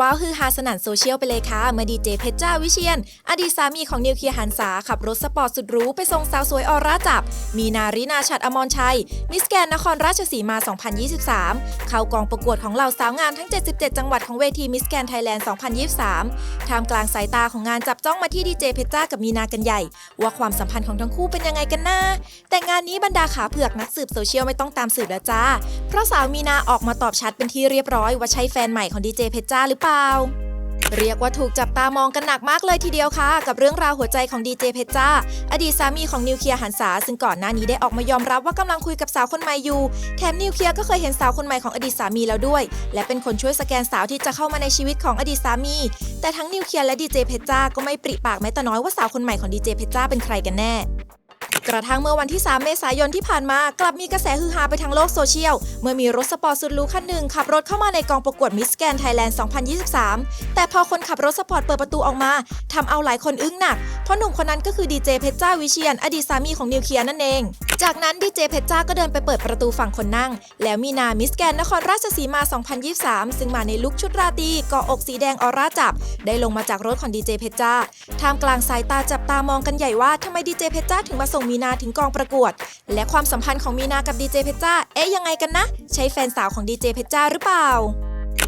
ว้าวฮือฮาสนั่นโซเชียลไปเลยค่ะ เมื่อดีเจเพชรจ้าวิเชียน อดีตสามีของนิวเคลียร์หันษาขับรถสปอร์ตสุดหรูไปส่งสาวสวยออร่าจับ มีนารินาชัดอมรชัย มิสแกนนครราชสีมา 2023 เข้ากองประกวดของเหล่าสาวงามทั้ง 77 จังหวัดของเวทีมิสแกนไทยแลนด์ 2023 ท่ามกลางสายตาของงานจับจ้องมาที่ดีเจเพชรจ้ากับมีนากันใหญ่ ว่าความสัมพันธ์ของทั้งคู่เป็นยังไงกันนะแต่งานนี้บรรดาขาเผือกนักสืบโซเชียลไม่ต้องตามสืบแล้วจ้า เพราะสาวมีนาออกมาตอบชัดเป็นที่เรียบร้อยว่าใช่แฟนใหม่ของดีเจเพชรจ้าหรือเปล่าเรียกว่าถูกจับตามองกันหนักมากเลยทีเดียวค่ะ กับเรื่องราวหัวใจของดีเจเพชรจ้า อดีตสามีของนิวเคลียร์หันษาซึ่งก่อนหน้านี้ได้ออกมายอมรับว่ากำลังคุยกับสาวคนใหม่อยู่แถมนิวเคลียร์ก็เคยเห็นสาวคนใหม่ของอดีตสามีแล้วด้วย และเป็นคนช่วยสแกนสาวที่จะเข้ามาในชีวิตของอดีตสามี แต่ทั้งนิวเคลียร์และดีเจเพชรจ้าก็ไม่ปริปากแม้แต่น้อยว่าสาวคนใหม่ของดีเจเพชรจ้าเป็นใครกันแน่ กระทั่งเมื่อวันที่ 3 เมษายนที่ผ่านมากลับมีกระแสฮือฮาไปทางโลกโซเชียล เมื่อมีรถสปอร์ตสุดหรูคันหนึ่งขับรถเข้ามาในกองประกวดมิสแกนไทยแลนด์ 2023 แต่พอคนขับรถสปอร์ตเปิดประตูออกมาทำเอาหลายคนอึ้งหนัก เพราะหนุ่มคนนั้นก็คือดีเจเพชรจ้าวิเชียน อดีตสามีของนิวเคลียร์นั่นเอง จากนั้นดีเจเพชรจ้าก็เดินไปเปิดประตูฝั่งคนนั่ง แล้วมีนามิสแกนนครราชสีมา 2023 ซึ่งมาในลุคชุดราตรีเกาะอกสีแดงออร่าจับ ได้ลงมาจากรถของดีเจเพชรจ้าท่ามกลางสายตาจับตามองกันใหญ่ว่าทำไมดีเจเพชรจ้าถึงมาส่งมีนาถึงกองประกวด และความสัมพันธ์ของมีนากับดีเจเพชรจ้าเอ๊ะยังไงกันนะ ใช่แฟนสาวของดีเจเพชรจ้าหรือเปล่า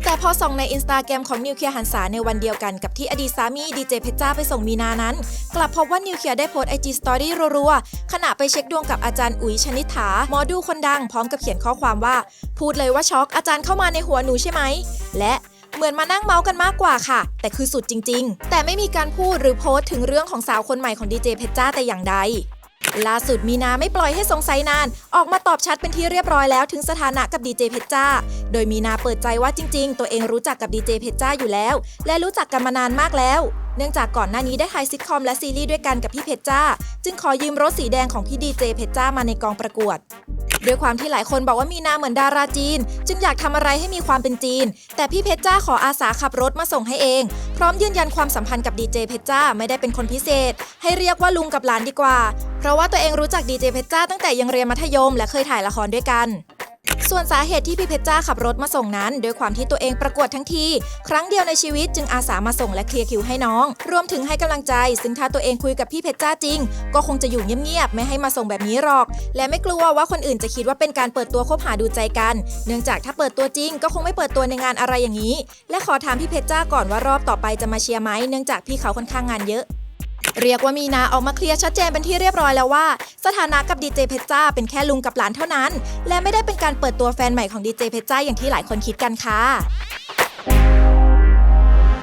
แต่พอส่องในอินสตาแกรมของนิวเคลียร์หันษาในวันเดียวกันกับที่อดีตสามีดีเจเพชรจ้าไปส่งมีนานั้น กลับพบว่านิวเคลียร์ได้โพสไอจีสตอรี่รัวๆขณะไปเช็คดวงกับอาจารย์อุ๋ยชนิษฐาหมอดูคนดังพร้อมกับเขียนข้อความว่า พูดเลยว่าช็อกอาจารย์เข้ามาในหัวหนูใช่ไหม และเหมือนมานั่งเมาส์กันมากกว่าค่ะ แต่คือสุดจริง ๆ แต่ไม่มีการพูดหรือโพสต์ถึงเรื่องของสาวคนใหม่ของดีเจเพชรจ้าแต่อย่างใด ล่าสุดมีนาไม่ปล่อยให้สงสัยนาน ออกมาตอบชัดเป็นที่เรียบร้อยแล้วถึงสถานะกับดีเจเพชรจ้า โดยมีนาเปิดใจว่าจริง ๆ ตัวเองรู้จักกับดีเจเพชรจ้าอยู่แล้ว และรู้จักกันมานานมากแล้วเนื่องจากก่อนหน้านี้ได้ถ่ายซิทคอมและซีรีส์ด้วยกันกับพี่เพชรจ้า จึงขอยืมรถสีแดงของพี่ดีเจเพชรจ้ามาในกองประกวดด้วยความที่หลายคนบอกว่ามีนาเหมือนดาราจีน จึงอยากทำอะไรให้มีความเป็นจีน แต่พี่เพชรจ้าขออาสาขับรถมาส่งให้เอง พร้อมยืนยันความสัมพันธ์กับดีเจเพชรจ้าไม่ได้เป็นคนพิเศษ ให้เรียกว่าลุงกับหลานดีกว่า เพราะว่าตัวเองรู้จักดีเจเพชรจ้าตั้งแต่ยังเรียนมัธยมและเคยถ่ายละครด้วยกัน ส่วนสาเหตุที่พี่เพชรจ้าขับรถมาส่งนั้น ด้วยความที่ตัวเองประกวดทั้งที ครั้งเดียวในชีวิตจึงอาสามาส่งและเคลียร์คิวให้น้อง รวมถึงให้กำลังใจ ซึ่งถ้าตัวเองคุยกับพี่เพชรจ้าจริง ก็คงจะอยู่เงียบๆไม่ให้มาส่งแบบนี้หรอก และไม่กลัวว่าคนอื่นจะคิดว่าเป็นการเปิดตัวคบหาดูใจกัน เนื่องจากถ้าเปิดตัวจริง ก็คงไม่เปิดตัวในงานอะไรอย่างนี้ และขอถามพี่เพชรจ้าก่อนว่ารอบต่อไปจะมาเชียร์ไหมเนื่องจากพี่เขาค่อนข้างงานเยอะ เรียกว่ามีนาออกมาเคลียร์ชัดเจนเป็นที่เรียบร้อยแล้วว่า สถานะกับดีเจเพชรจ้าเป็นแค่ลุงกับหลานเท่านั้น และไม่ได้เป็นการเปิดตัวแฟนใหม่ของดีเจเพชรจ้าอย่างที่หลายคนคิดกันค่ะ